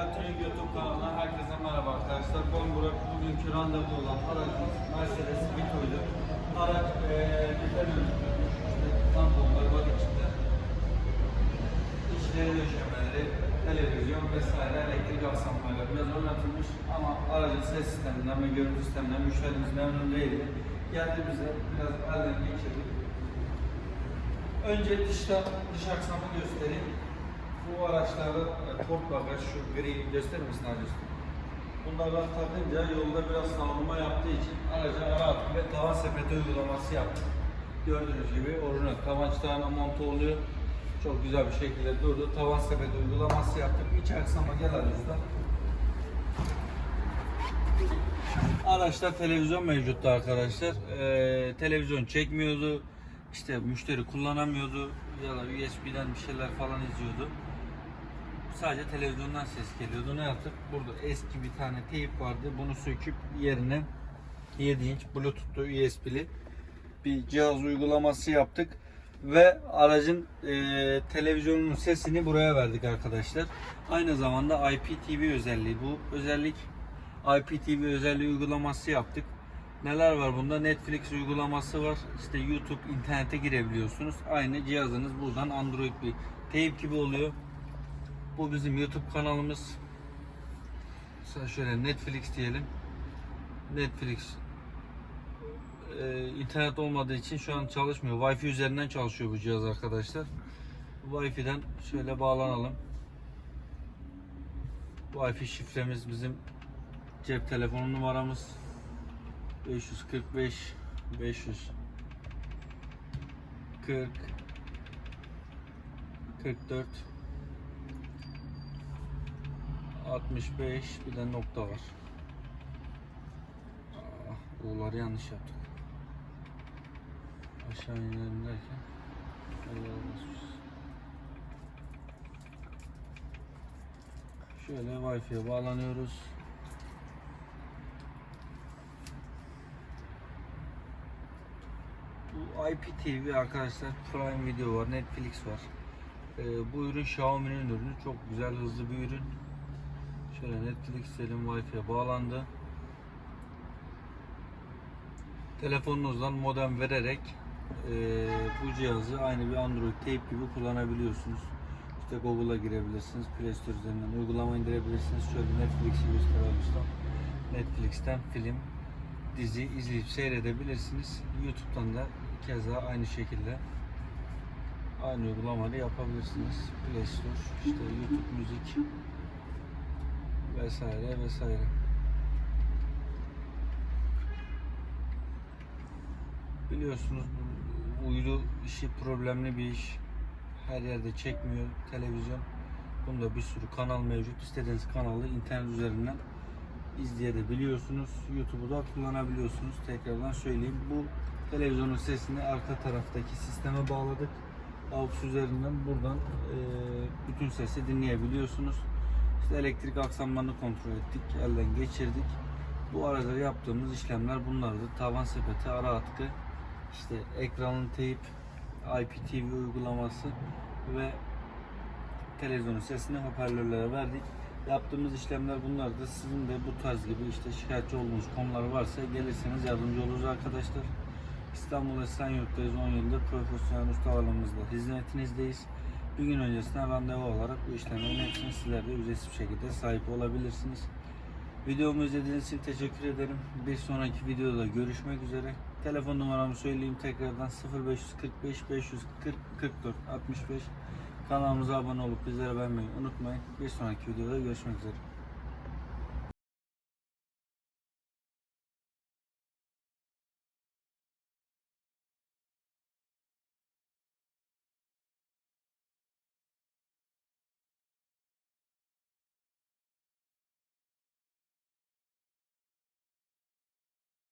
Elektronik YouTube kanalına herkese merhaba arkadaşlar. Ben Burak. Bugünkü randevu olan aracımız Mercedes Vito'ydu. Araç eee güzel ürünlü. Tamponları var içinde. İçleri döşemeleri, televizyon vesaire elektrik aksamlarıyla biraz oynatılmış ama aracın ses sisteminden ve görüntü sisteminden müşterimiz memnun değildi. Geldi bize biraz elden geçirdik. Önce dışta, dış aksamı göstereyim. Bu araçlarda e, port bagaj şu gri gösterir misin abi? Bunlardan takınca yolda biraz savunma yaptığı için araca rahat ve tavan sepeti uygulaması yaptık. Gördüğünüz gibi orijinal çıtağına monte oluyor. Çok güzel bir şekilde durdu. Tavan sepeti uygulaması yaptık. İç aksama gel usta. Araçta televizyon mevcuttu arkadaşlar. Ee, televizyon çekmiyordu. İşte müşteri kullanamıyordu ya da USB'den bir şeyler falan izliyordu. Sadece televizyondan ses geliyordu. Ne yaptık? Burada eski bir tane teyip vardı. Bunu söküp yerine 7 inç Bluetooth'lu USB'li bir cihaz uygulaması yaptık ve aracın e, televizyonunun sesini buraya verdik arkadaşlar. Aynı zamanda IPTV özelliği bu özellik IPTV özelliği uygulaması yaptık. Neler var bunda? Netflix uygulaması var. İşte YouTube, internete girebiliyorsunuz. Aynı cihazınız buradan Android bir teyip gibi oluyor. Bu bizim YouTube kanalımız. Mesela şöyle Netflix diyelim. Netflix e, internet olmadığı için şu an çalışmıyor. Wi-Fi üzerinden çalışıyor bu cihaz arkadaşlar. Wi-Fi'den şöyle bağlanalım. Wi-Fi şifremiz bizim cep telefonu numaramız 545 500 40 44 65 bir de nokta var. O'ları yanlış yaptık. Aşağı inelim derken. Şöyle Wi-Fi'ye bağlanıyoruz. Bu IPTV arkadaşlar Prime Video var, Netflix var. Ee, bu ürün Xiaomi'nin ürünü. Çok güzel, hızlı bir ürün. Şöyle Netflix dedim Wi-Fi'ye bağlandı. Telefonunuzdan modem vererek e, bu cihazı aynı bir Android tape gibi kullanabiliyorsunuz. İşte Google'a girebilirsiniz, Play Store üzerinden uygulama indirebilirsiniz. Şöyle Netflix'i gösterebilirsem. Netflix'ten film, dizi izleyip seyredebilirsiniz. YouTube'dan da keza aynı şekilde aynı uygulamayı yapabilirsiniz. Play Store, işte YouTube müzik vesaire vesaire. Biliyorsunuz bu uydu işi problemli bir iş. Her yerde çekmiyor televizyon. Bunda bir sürü kanal mevcut. İstediğiniz kanalı internet üzerinden izleyebiliyorsunuz. YouTube'u da kullanabiliyorsunuz. Tekrardan söyleyeyim. Bu televizyonun sesini arka taraftaki sisteme bağladık. AUX üzerinden buradan e, bütün sesi dinleyebiliyorsunuz. İşte elektrik aksamlarını kontrol ettik. Elden geçirdik. Bu arada yaptığımız işlemler bunlardı. Tavan sepeti, ara atkı, işte ekranın teyip, IPTV uygulaması ve televizyonun sesini hoparlörlere verdik. Yaptığımız işlemler bunlardı. Sizin de bu tarz gibi işte şikayetçi olduğunuz konular varsa gelirseniz yardımcı oluruz arkadaşlar. İstanbul Esenyurt'tayız 10 yıldır profesyonel ustalarımızla hizmetinizdeyiz. Bir gün öncesinden randevu olarak bu işlemlerin hepsini sizler de ücretsiz bir şekilde sahip olabilirsiniz. Videomu izlediğiniz için teşekkür ederim. Bir sonraki videoda görüşmek üzere. Telefon numaramı söyleyeyim tekrardan 0545 540 44 65. Kanalımıza abone olup bizlere beğenmeyi unutmayın. Bir sonraki videoda görüşmek üzere.